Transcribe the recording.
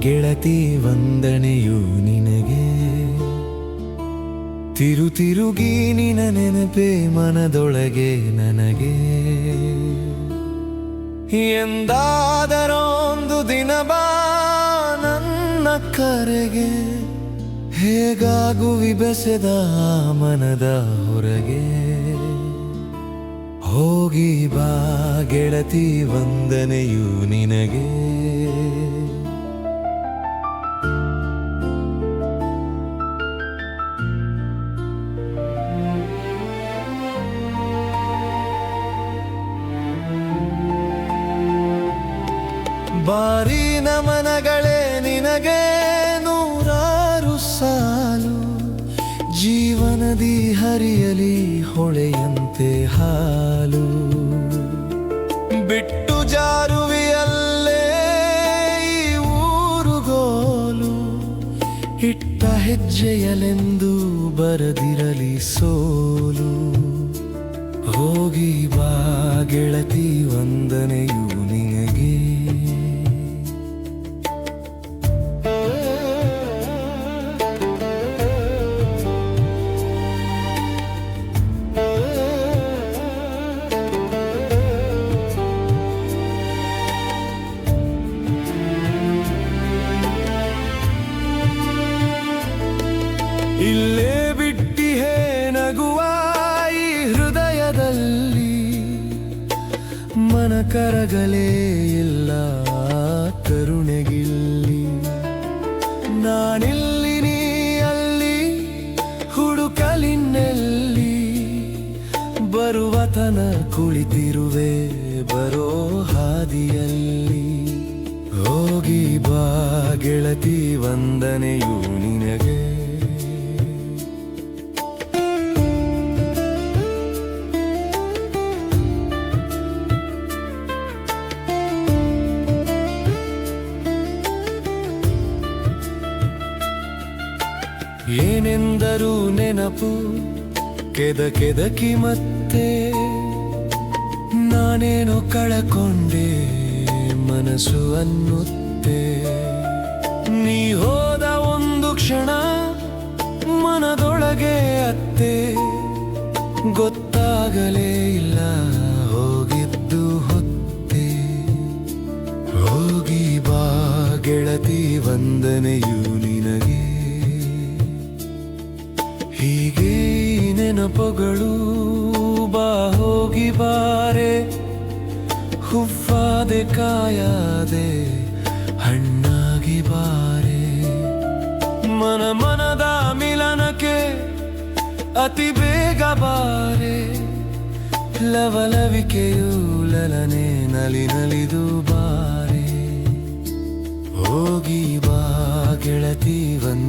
ಗೆಳತಿ ವಂದನೆಯು ನಿನಗೆ. ತಿರು ತಿರುಗಿ ನಿನ ನೆನಪೆ ಮನದೊಳಗೆ ನನಗೆ. ಎಂದಾದರೊಂದು ದಿನ ಬಾ ನನ್ನ ಕರೆಗೆ. ಹೇಗಾಗುವಿ ಬೆಸೆದ ಮನದ ಹೊರಗೆ. ಹೋಗಿ ಬಾ ಗೆಳತಿ ವಂದನೆಯು ನಿನಗೆ. ಬಾರಿ ನಮನಗಳೇ ನಿನಗೆ ನೂರಾರು ಸಾಲು. ಜೀವನದಿ ಹರಿಯಲಿ ಹೊಳೆಯಂತೆ ಹಾಲು. ಬಿಟ್ಟು ಜಾರುವಿಯಲ್ಲೇ ಊರುಗೋಲು ಇಟ್ಟ ಹೆಜ್ಜೆಯಲೆಂದು ಬರದಿರಲಿ ಸೋಲು. ಹೋಗಿ ಬಾ ಗೆಳತಿ ವಂದನೆಯು ಇಲ್ಲೇ ಬಿಟ್ಟಿಹೇ ನಗುವ ಈ ಹೃದಯದಲ್ಲಿ ಮನ ಕರಗಲೇ ಇಲ್ಲ ಕರುಣೆಗಿಲ್ಲಿ. ನಾನಿಲ್ಲಿ ನೀ ಅಲ್ಲಿ ಹುಡುಕಲಿನ್ನೆಲ್ಲಿ ಬರುವತನ ಕುಳಿತಿರುವೆ ಬರೋ ಹಾದಿಯಲ್ಲಿ. ಹೋಗಿ ಬಾ ಗೆಳತಿ, ವಂದನೆಯು ನಿನಗೆ. ಏನೆಂದರೂ ನೆನಪು, ಕೆದ ಕೆದಕಿ ಮತ್ತೆ ನಾನೇನು ಕಳಕೊಂಡೆ ಮನಸ್ಸು ಅನ್ನುತ್ತೆ. ನೀ ಹೋದ ಒಂದು ಕ್ಷಣ ಮನದೊಳಗೆ ಅತ್ತೆ, ಗೊತ್ತಾಗಲೇ ಇಲ್ಲ. ನೆನಪುಗಳು ಬಾ, ಹೋಗಿ ಬಾರೆ. ಹುವ್ವಾದೆ, ಕಾಯಾದೆ, ಹಣ್ಣಾಗಿ ಬಾರೆ. ಮನ ಮನದ ಮಿಲನಕ್ಕೆ ಅತಿ ಬೇಗ ಬಾರೆ. ಲವಲವಿಕೆಯು ಲಲನೆ ನಲಿ ನಲಿದು ಬಾರೆ. ಹೋಗಿ ಬಾ, ಗೆಳತಿ ವಂದನೆಯು